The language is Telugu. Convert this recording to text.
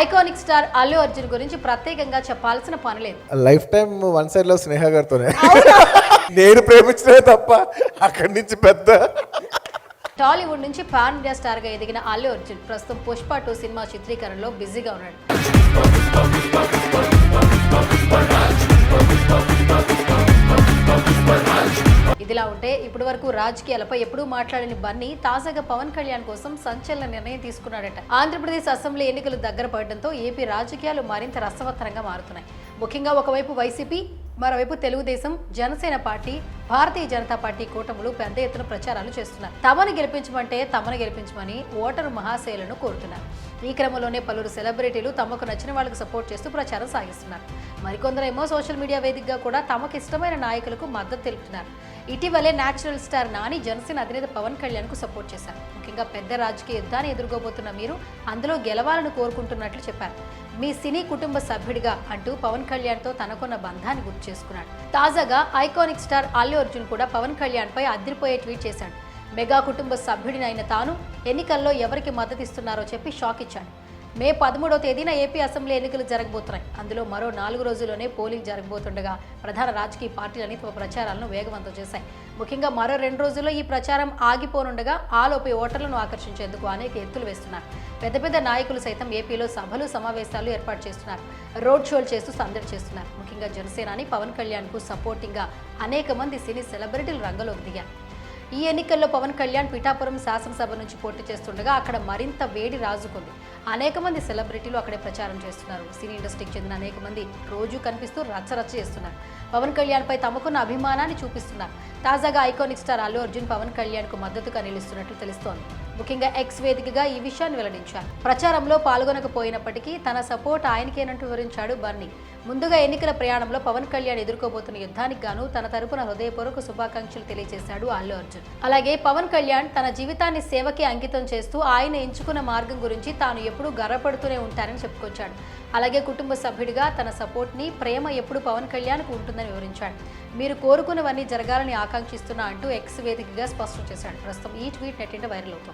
ఐకానిక్ స్టార్ అల్లు అర్జున్ గురించి ప్రత్యేకంగా చెప్పాల్సిన పని లేదు. లైఫ్ టైం వన్ సైడ్లో స్నేహ గారితోనే. నేను ప్రేమించడమే తప్ప అక్కడి నుంచి పెద్ద. టాలీవుడ్ నుంచి పాన్ ఇండియా స్టార్గా ఎదిగిన అల్లు అర్జున్ ప్రస్తుతం పుష్ప టూ సినిమా చిత్రీకరణలో బిజీగా ఉన్నాడు. ఇప్పటి వరకు రాజకీయాలపై ఎప్పుడూ మాట్లాడని బన్నీ తాజాగా పవన్ కళ్యాణ్ కోసం సంచలన నిర్ణయం తీసుకున్నాడట. ఆంధ్రప్రదేశ్ అసెంబ్లీ ఎన్నికలు దగ్గర పడడంతో ఏపీ రాజకీయాలు మరింత రసవత్తరంగా మారుతున్నాయి. ముఖ్యంగా ఒకవైపు వైసీపీ మరోవైపు తెలుగుదేశం జనసేన పార్టీ భారతీయ జనతా పార్టీ కూటములు పెద్ద ఎత్తున ప్రచారాలు చేస్తున్నారు. తమను గెలిపించమంటే తమను గెలిపించమని ఓటరు మహాశైలను కోరుతున్నారు. ఈ క్రమంలోనే పలువురు సెలబ్రిటీలు తమకు నచ్చిన వాళ్ళకు సపోర్ట్ చేస్తూ ప్రచారం సాగిస్తున్నారు. మరికొందరేమో సోషల్ మీడియా వేదికగా కూడా తమకు ఇష్టమైన నాయకులకు మద్దతు తెలుపుతున్నారు. ఇటీవలే నేచురల్ స్టార్ నాని జనసేన అధినేత పవన్ కళ్యాణ్కు సపోర్ట్ చేశారు. ముఖ్యంగా పెద్ద రాజకీయ యుద్ధాన్ని ఎదుర్కోబోతున్న మీరు అందులో గెలవాలని కోరుకుంటున్నట్లు చెప్పారు. మీ సినీ కుటుంబ సభ్యుడిగా అంటూ పవన్ కళ్యాణ్తో తనకున్న బంధాన్ని గుర్తు చేసుకున్నాడు. తాజాగా ఐకానిక్ స్టార్ అల్లు అర్జున్ కూడా పవన్ కళ్యాణ్ పై అదిరిపోయే ట్వీట్ చేశాడు. మెగా కుటుంబ సభ్యుడినైన తాను ఎన్నికల్లో ఎవరికి మద్దతిస్తున్నారో చెప్పి షాక్ ఇచ్చాడు. మే పదమూడవ తేదీన ఏపీ అసెంబ్లీ ఎన్నికలు జరగబోతున్నాయి. అందులో మరో నాలుగు రోజుల్లోనే పోలింగ్ జరగబోతుండగా ప్రధాన రాజకీయ పార్టీలన్నీ తమ ప్రచారాలను వేగవంతం చేశాయి. ముఖ్యంగా మరో రెండు రోజుల్లో ఈ ప్రచారం ఆగిపోనుండగా ఆలోపే ఓటర్లను ఆకర్షించేందుకు అనేక ఎత్తులు వేస్తున్నారు. పెద్ద పెద్ద నాయకులు సైతం ఏపీలో సభలు సమావేశాలు ఏర్పాటు చేస్తున్నారు. రోడ్ షోలు చేస్తూ సందడి చేస్తున్నారు. ముఖ్యంగా జనసేనాని పవన్ కళ్యాణ్కు సపోర్టింగ్గా అనేక మంది సినీ సెలబ్రిటీలు రంగంలోకి దిగారు. ఈ ఎన్నికల్లో పవన్ కళ్యాణ్ పిఠాపురం శాసనసభ నుంచి పోటీ చేస్తుండగా అక్కడ మరింత వేడి రాజుకుంది. అనేక మంది సెలబ్రిటీలు అక్కడే ప్రచారం చేస్తున్నారు. సినీ ఇండస్ట్రీకి చెందిన అనేక మంది రోజు కనిపిస్తూ రచ్చరచ్చ చేస్తున్నారు. పవన్ కళ్యాణ్పై తమకున్న అభిమానాన్ని చూపిస్తున్నారు. తాజాగా ఐకానిక్ స్టార్ అల్లు అర్జున్ పవన్ కళ్యాణ్కు మద్దతుగా నిలుస్తున్నట్లు తెలుస్తోంది. ముఖ్యంగా ఎక్స్ వేదికగా ఈ విషయాన్ని వెల్లడించారు. ప్రచారంలో పాల్గొనకపోయినప్పటికీ తన సపోర్ట్ ఆయనకేనంటూ వివరించాడు బర్నీ. ముందుగా ఎన్నికల ప్రయాణంలో పవన్ కళ్యాణ్ ఎదుర్కోబోతున్న యుద్ధానికి గాను తన తరపున హృదయపూర్వక శుభాకాంక్షలు తెలియజేశాడు అల్లు అర్జున్. అలాగే పవన్ కళ్యాణ్ తన జీవితాన్ని సేవకి అంకితం చేస్తూ ఆయన ఎంచుకున్న మార్గం గురించి తాను ఎప్పుడూ గర్వపడుతూనే ఉంటానని చెప్పుకొచ్చాడు. అలాగే కుటుంబ సభ్యుడిగా తన సపోర్ట్ని ప్రేమ ఎప్పుడు పవన్ కళ్యాణ్కు ఉంటుందని వివరించాడు. మీరు కోరుకున్నవన్నీ జరగాలని ఆకాంక్షిస్తున్నా అంటూ ఎక్స్ వేదికగా స్పష్టం చేశాడు. ప్రస్తుతం ఈ ట్వీట్ నెట్టింట వైరల్ అవుతోంది.